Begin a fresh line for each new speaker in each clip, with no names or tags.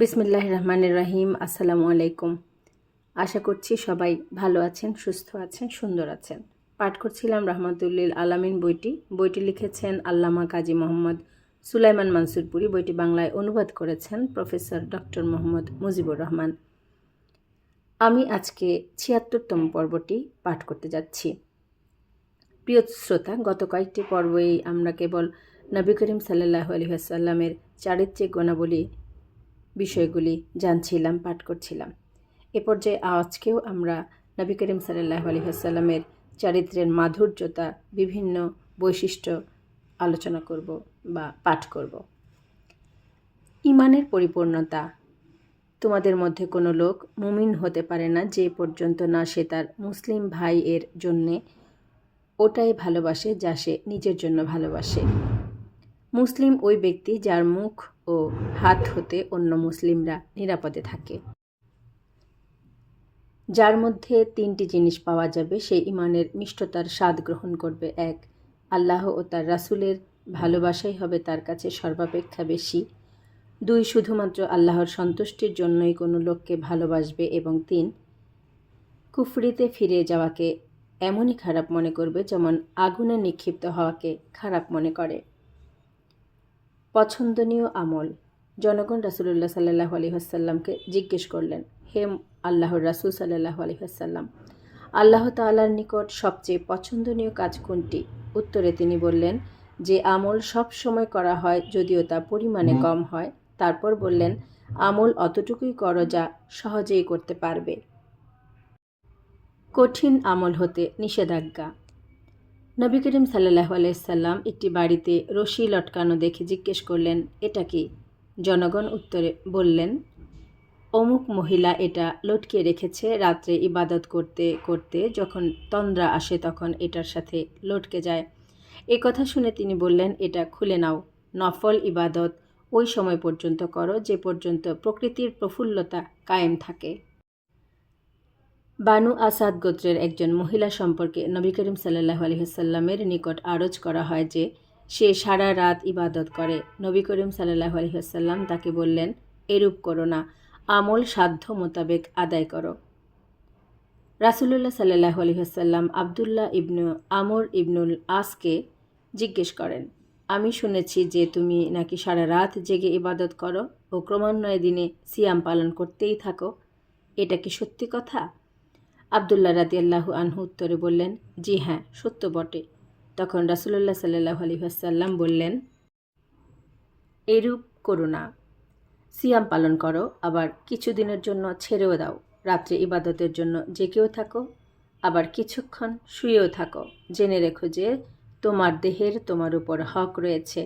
বিসমিল্লাহ রহমানের রাহিম আসসালামু আলাইকুম। আশা করছি সবাই ভালো আছেন, সুস্থ আছেন, সুন্দর আছেন। পাঠ করছিলাম রহমতুল্লিল আলামিন বইটি। বইটি লিখেছেন আল্লামা কাজী মোহাম্মদ সুলাইমান মানসুরপুরি। বইটি বাংলায় অনুবাদ করেছেন প্রফেসর ডক্টর মোহাম্মদ মুজিবুর রহমান। আমি আজকে ছিয়াত্তরতম পর্বটি পাঠ করতে যাচ্ছি। প্রিয় শ্রোতা, গত কয়েকটি পর্বেই আমরা কেবল নবী করিম সাল্লাহ আলহাসাল্লামের চারিত্রিক গুণাবলী বিষয়গুলি জানছিলাম, পাঠ করছিলাম। এ পর্যায়ে আজকেও আমরা নবী করিম সাল্লাহ আলহাসাল্লামের চারিত্রের মাধুর্যতা বিভিন্ন বৈশিষ্ট্য আলোচনা করব বা পাঠ করব। ইমানের পরিপূর্ণতা। তোমাদের মধ্যে কোনো লোক মুমিন হতে পারে না যে পর্যন্ত না সে তার মুসলিম ভাই এর জন্যে ওটাই ভালোবাসে যা সে নিজের জন্য ভালোবাসে। মুসলিম ওই ব্যক্তি যার মুখ ও হাত হতে অন্য মুসলিমরা নিরাপদে থাকে। যার মধ্যে তিনটি জিনিস পাওয়া যাবে, সেই ইমানের মিষ্টতার স্বাদ গ্রহণ করবে এক, আল্লাহ ও তার রাসুলের ভালোবাসাই হবে তার কাছে সর্বাপেক্ষা বেশি। দুই, শুধুমাত্র আল্লাহর সন্তুষ্টির জন্যই কোনো লোককে ভালোবাসবে এবং তিন, কুফরিতে ফিরে যাওয়াকে এমনই খারাপ মনে করবে যেমন আগুনে নিক্ষিপ্ত হওয়াকে খারাপ মনে করে। পছন্দনীয় আমল। জনগণ রাসুলুল্লাহ সাল্লাহ আলহিহাসাল্লামকে জিজ্ঞেস করলেন হে আল্লাহর রাসুল সাল্লাহ আলহিহাসাল্লাম আল্লাহ তাল্লার নিকট সবচেয়ে পছন্দনীয় কাজ কোনটি? উত্তরে তিনি বললেন যে আমল সব সময় করা হয় যদিও তা পরিমাণে কম হয়। তারপর বললেন আমল অতটুকুই করো যা সহজেই করতে পারবে। কঠিন আমল হতে নিষেধাজ্ঞা। নবী করিম সাল্লাহ আলাইসাল্লাম একটি বাড়িতে রশি লটকানো দেখে জিজ্ঞেস করলেন, এটা কি? জনগণ উত্তরে বললেন, অমুক মহিলা এটা লটকে রেখেছে রাত্রে ইবাদত করতে করতে, যখন তন্দ্রা আসে তখন এটার সাথে লটকে যায়। এ কথা শুনে তিনি বললেন, এটা খুলে নাও, নফল ইবাদত ওই সময় পর্যন্ত করো যে পর্যন্ত প্রকৃতির প্রফুল্লতা কায়েম থাকে। বানু আসাদ গোত্রের একজন মহিলা সম্পর্কে নবী করিম সাল্লাহ আলহিহাল্লামের নিকট আরজ করা হয় যে সে সারা রাত ইবাদত করে। নবী করিম সাল্লাহ আলহিহাল্লাম তাকে বললেন, এরূপ করো না। আমল সাধ্য মোতাবেক আদায় করো। রাসুলুল্লাহ সাল্লাহ আলহিহাল্লাম আবদুল্লাহ ইবনু আমর ইবনুল আসকে জিজ্ঞেস করেন, আমি শুনেছি যে তুমি নাকি সারা রাত জেগে ইবাদত করো ও ক্রমান্বয়ে দিনে সিয়াম পালন করতেই থাকো। এটা কি সত্যি কথা? আবদুল্লাহ আল্লাহু আনহু উত্তরে বললেন, জি হ্যাঁ সত্য বটে। তখন রাসুল্লাহ সাল্লাহ আলহিহাসাল্লাম বললেন এরূপ করো না। সিয়াম পালন করো, আবার কিছুদিনের জন্য ছেড়েও দাও। রাত্রে ইবাদতের জন্য জেগেও থাকো, আবার কিছুক্ষণ শুয়েও থাকো। জেনে রেখো যে তোমার দেহের তোমার উপর হক রয়েছে,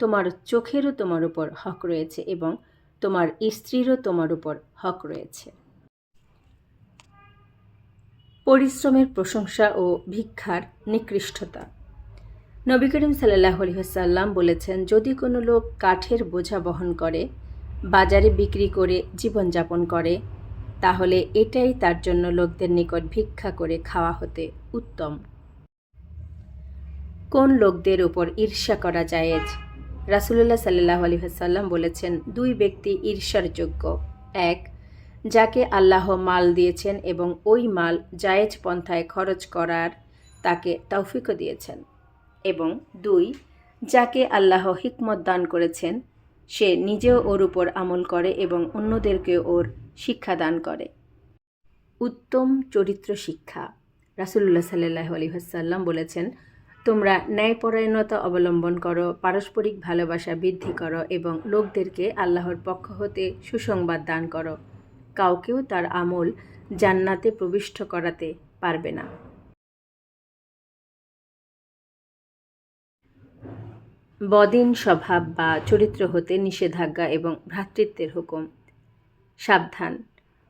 তোমার চোখেরও তোমার উপর হক রয়েছে এবং তোমার স্ত্রীরও তোমার উপর হক রয়েছে। পরিশ্রমের প্রশংসা ও ভিক্ষার নিকৃষ্টতা। নবী করিম সাল্লাহ আলহিহাসাল্লাম বলেছেন, যদি কোনো লোক কাঠের বোঝা বহন করে, বাজারে বিক্রি করে জীবনযাপন করে, তাহলে এটাই তার জন্য লোকদের নিকট ভিক্ষা করে খাওয়া হতে উত্তম। কোন লোকদের উপর ঈর্ষা করা জায়েজ? রাসুলুল্লাহ সাল্লাহ আলহিহাসাল্লাম বলেছেন, দুই ব্যক্তি ঈর্ষার যোগ্য। এক যাকে আল্লাহ মাল দিয়েছেন এবং ওই মাল জায়েজ পন্থায় খরচ করার তাকে তৌফিকও দিয়েছেন। এবং দুই, যাকে আল্লাহ হিকমত দান করেছেন, সে নিজেও ওর উপর আমল করে এবং অন্যদেরকে ওর শিক্ষা দান করে। উত্তম চরিত্র শিক্ষা। রাসুল্লাহ সাল্লাহ আলহিহাসাল্লাম বলেছেন, তোমরা ন্যায়পরায়ণতা অবলম্বন করো, পারস্পরিক ভালোবাসা বৃদ্ধি করো এবং লোকদেরকে আল্লাহর পক্ষ হতে সুসংবাদ দান করো। কাউকেও তার আমল জান্নাতে প্রবিষ্ট করাতে পারবে না। বদিন স্বভাব বা চরিত্র হতে নিষেধাজ্ঞা এবং ভ্রাতৃত্বের হুকুম। সাবধান।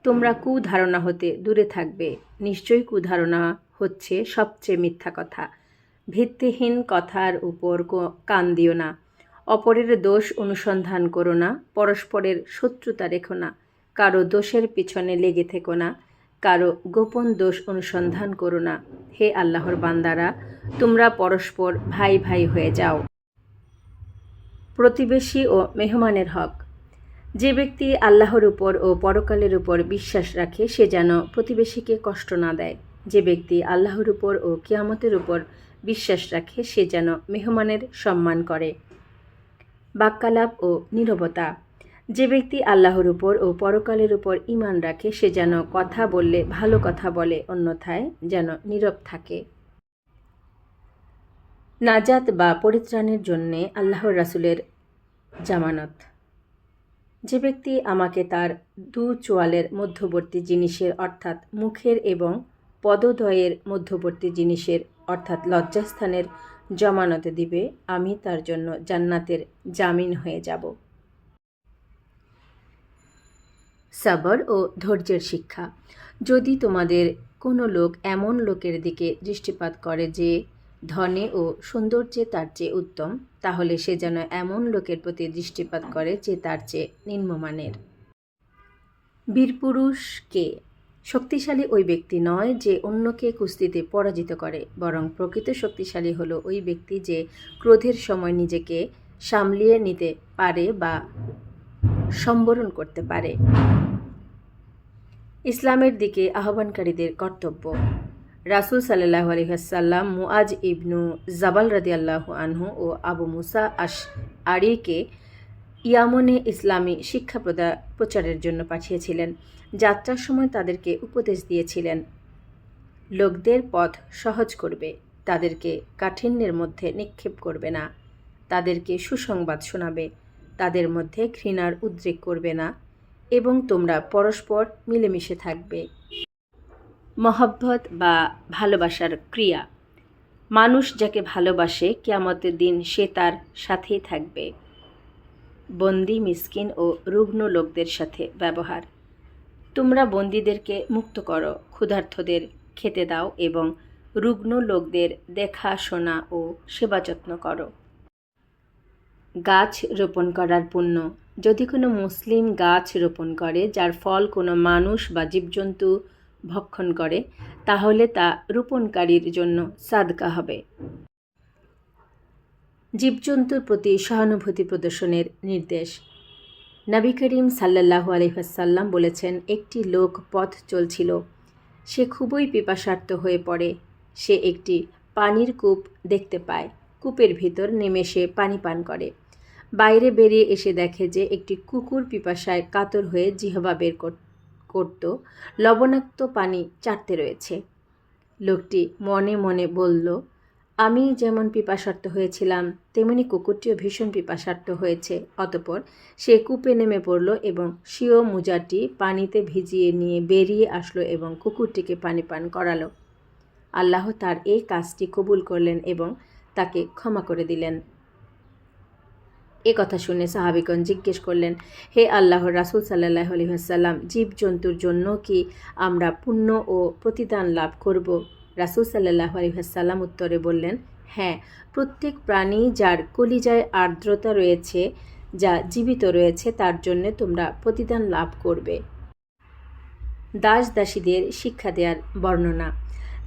তোমরা কুধারণা হতে দূরে থাকবে। নিশ্চয়ই কুধারণা হচ্ছে সবচেয়ে মিথ্যা কথা। ভিত্তিহীন কথার উপর কান দিও না। অপরের দোষ অনুসন্ধান করো না। পরস্পরের শত্রুতা রেখো না। কারও দোষের পিছনে লেগে থেকো না, কারও গোপন দোষ অনুসন্ধান করো না। হে আল্লাহর বান্দারা, তোমরা পরস্পর ভাই ভাই হয়ে যাও। প্রতিবেশী ও মেহমানের হক। যে ব্যক্তি আল্লাহর উপর ও পরকালের উপর বিশ্বাস রাখে, সে যেন প্রতিবেশীকে কষ্ট না দেয়। যে ব্যক্তি আল্লাহর উপর ও কিয়ামতের উপর বিশ্বাস রাখে, সে যেন মেহমানের সম্মান করে। বাক্যালাপ ও নীরবতা। যে ব্যক্তি আল্লাহর উপর ও পরকালের উপর ঈমান রাখে, সে যেন কথা বললে ভালো কথা বলে, অন্যথায় যেন নীরব থাকে। নাজাত বা পরিত্রাণের জন্যে আল্লাহর রাসূলের জামানত। যে ব্যক্তি আমাকে তার দু চোয়ালের মধ্যবর্তী জিনিসের অর্থাৎ মুখের এবং পদদ্বয়ের মধ্যবর্তী জিনিসের অর্থাৎ লজ্জাস্থানের জমানত দিবে, আমি তার জন্য জান্নাতের জামিন হয়ে যাব। সাবর ও ধৈর্যের শিক্ষা। যদি তোমাদের কোনো লোক এমন লোকের দিকে দৃষ্টিপাত করে যে ধনে ও সৌন্দর্যে তার চেয়ে উত্তম, তাহলে সে যেন এমন লোকের প্রতি দৃষ্টিপাত করে যে তার চেয়ে নিম্নমানের। বীরপুরুষ কে শক্তিশালী ওই ব্যক্তি নয় যে অন্যকে কুস্তিতে পরাজিত করে, বরং প্রকৃত শক্তিশালী হলো ওই ব্যক্তি যে ক্রোধের সময় নিজেকে সামলিয়ে নিতে পারে বা সম্বরণ করতে পারে। ইসলামের দিকে আহ্বানকারীদের কর্তব্য। রাসুল সাল্লাহ আলহাসাল্লাম মুআজ ইবনু জাবাল রাদি আল্লাহ আনহু ও আবু মুসা আশ আরিকে ইয়ামনে ইসলামী শিক্ষা প্রদা প্রচারের জন্য পাঠিয়েছিলেন। যাত্রার সময় তাদেরকে উপদেশ দিয়েছিলেন, লোকদের পথ সহজ করবে, তাদেরকে কাঠিন্যের মধ্যে নিক্ষেপ করবে না, তাদেরকে সুসংবাদ শোনাবে তাদের মধ্যে ঘৃণার উদ্রেক করবে না এবং তোমরা পরস্পর মিলেমিশে থাকবে। মহব্বত বা ভালোবাসার ক্রিয়া। মানুষ যাকে ভালোবাসে কেয়ামতের দিন সে তার সাথেই থাকবে। বন্দি, মিসকিন ও রুগ্ন লোকদের সাথে ব্যবহার। তোমরা বন্দীদেরকে মুক্ত করো ক্ষুধার্থদের খেতে দাও এবং রুগ্ন লোকদের দেখা, শোনা ও সেবা যত্ন করো। গাছ রোপণ করার পুণ্য। যদি কোনো মুসলিম গাছ রোপণ করে, যার ফল কোনো মানুষ বা জীবজন্তু ভক্ষণ করে, তাহলে তা রোপণকারীর জন্য সাদকা হবে। জীবজন্তুর প্রতি সহানুভূতি প্রদর্শনের নির্দেশ। নবী করিম সাল্লাহু আলহাসাল্লাম বলেছেন, একটি লোক পথ চলছিল। সে খুবই পিপাসার্থ হয়ে পড়ে। সে একটি পানির কূপ দেখতে পায়। কূপের ভিতর নেমে সে পানি পান করে। বাইরে বেরিয়ে এসে দেখে যে একটি কুকুর পিপাসায় কাতর হয়ে জিহবা বের করত, লবণাক্ত পানি চাটতে রয়েছে। লোকটি মনে মনে বলল, আমি যেমন পিপাসার্থ হয়েছিলাম, তেমনি কুকুরটিও ভীষণ পিপাসার্থ হয়েছে। অতপর সে কূপে নেমে পড়ল এবং সিও মুজাটি পানিতে ভিজিয়ে নিয়ে বেরিয়ে আসলো এবং কুকুরটিকে পানি পান করালো। আল্লাহ তার এই কাজটি কবুল করলেন এবং তাকে ক্ষমা করে দিলেন। এ কথা শুনে সাহাবিগণ জিজ্ঞেস করলেন, হে আল্লাহর রাসুল সাল্লাহ আলহিহাসাল্লাম জীবজন্তুর জন্য কি আমরা পুণ্য ও প্রতিদান লাভ করব? রাসুল সাল্লাহ আলহিহাসাল্লাম উত্তরে বললেন হ্যাঁ প্রত্যেক প্রাণী যার কলিজায় আর্দ্রতা রয়েছে, যা জীবিত রয়েছে, তার জন্য তোমরা প্রতিদান লাভ করবে। দাস দাসীদের শিক্ষা দেওয়ার বর্ণনা।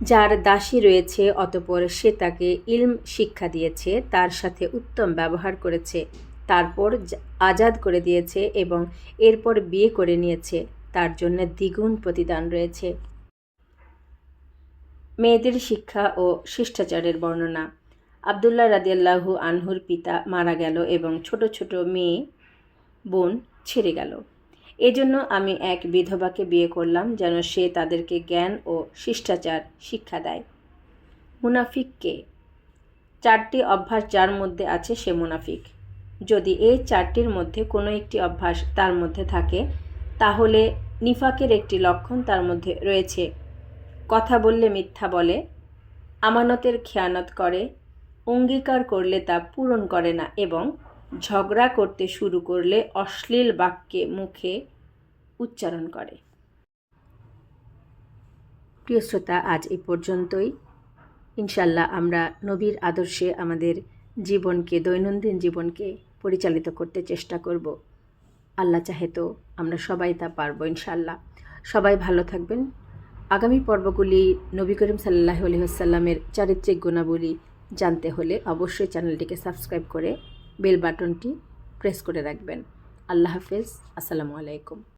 যার দাসী রয়েছে, অতপর সে তাকে ইলম শিক্ষা দিয়েছে, তার সাথে উত্তম ব্যবহার করেছে, তারপর আজাদ করে দিয়েছে এবং এরপর বিয়ে করে নিয়েছে, তার জন্য দ্বিগুণ প্রতিদান রয়েছে। মেয়েদের শিক্ষা ও শিষ্টাচারের বর্ণনা। আবদুল্লাহ রাদিয়াল্লাহু আনহুর পিতা মারা গেল এবং ছোট ছোট মেয়ে বোন ছেড়ে গেল। এজন্য আমি এক বিধবাকে বিয়ে করলাম যেন সে তাদেরকে জ্ঞান ও শিষ্টাচার শিক্ষা দেয়। মুনাফিককে চারটি অভ্যাস যার মধ্যে আছে সে মুনাফিক। যদি এই চারটির মধ্যে কোনো একটি অভ্যাস তার মধ্যে থাকে, তাহলে নিফাকের একটি লক্ষণ তার মধ্যে রয়েছে। কথা বললে মিথ্যা বলে, আমানতের খেয়ানত করে, অঙ্গীকার করলে তা পূরণ করে না এবং ঝগড়া করতে শুরু করলে অশ্লীল বাক্যে মুখে উচ্চারণ করে। প্রিয় শ্রোতা, আজ এই পর্যন্তই। ইনশাল্লাহ আমরা নবীর আদর্শে আমাদের জীবনকে, দৈনন্দিন জীবনকে পরিচালিত করতে চেষ্টা করব। আল্লাহ চাহে তো আমরা সবাই তা পারব ইনশাল্লাহ সবাই ভালো থাকবেন। আগামী পর্বগুলি নবী করিম সাল্লাহ আলহিহাসাল্লামের চারিত্রিক গুণাবলী জানতে হলে অবশ্যই চ্যানেলটিকে সাবস্ক্রাইব করে বেল বাটনটি প্রেস করে রাখবেন। আল্লাহ হাফেজ। আসসালামু আলাইকুম।